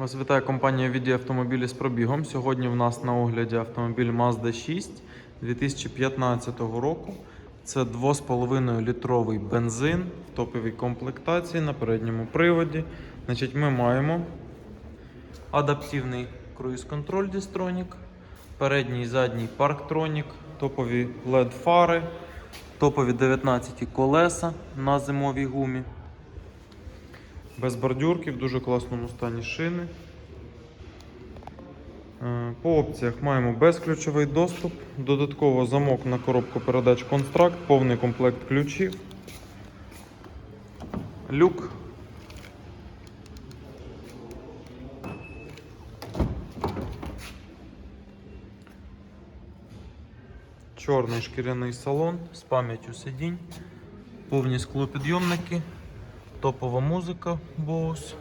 Вас вітає компанія «Віді автомобілі з пробігом. Сьогодні в нас на огляді автомобіль Mazda 6 2015 року. Це 2,5 літровий бензин в топовій комплектації на передньому приводі. Значить, ми маємо адаптивний круїз-контроль Distronic, передній і задній парктронік, топові LED фари, топові 19 колеса на зимовій гумі. Без бордюрки, в дуже класному стані шини. Е, По опціях маємо безключовий доступ, додатково замок на коробку передач Констракт, повний комплект ключів, люк. Чорний шкіряний салон з пам'яттю сидінь, повні склопідйомники, топова музика Bose,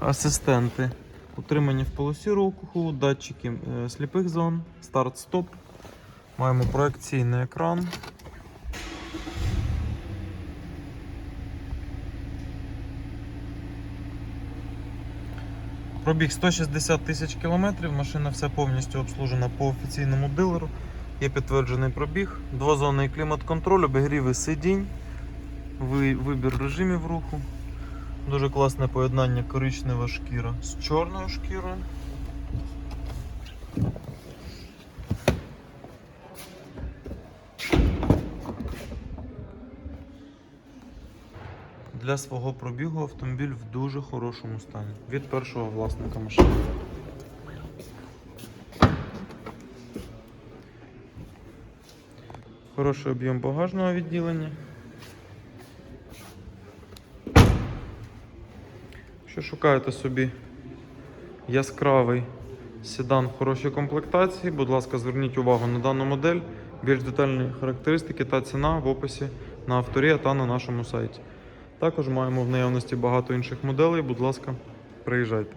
асистенти, утримані в полосі руху, датчики е, сліпих зон, старт-стоп. Маємо проекційний екран. Пробіг 160 тисяч кілометрів, машина вся повністю обслужена по офіційному дилеру. Є підтверджений пробіг, двозонний клімат-контроль, обігріви сидінь, вибір режимів руху. Дуже класне поєднання коричнева шкіра з чорною шкірою. Для свого пробігу автомобіль в дуже хорошому стані від першого власника машини. Хороший об'єм багажного відділення. Якщо шукаєте собі яскравий седан в хорошій комплектації, будь ласка, зверніть увагу на дану модель. Більш детальні характеристики та ціна в описі на авторі та на нашому сайті. Також маємо в наявності багато інших моделей. Будь ласка, приїжджайте.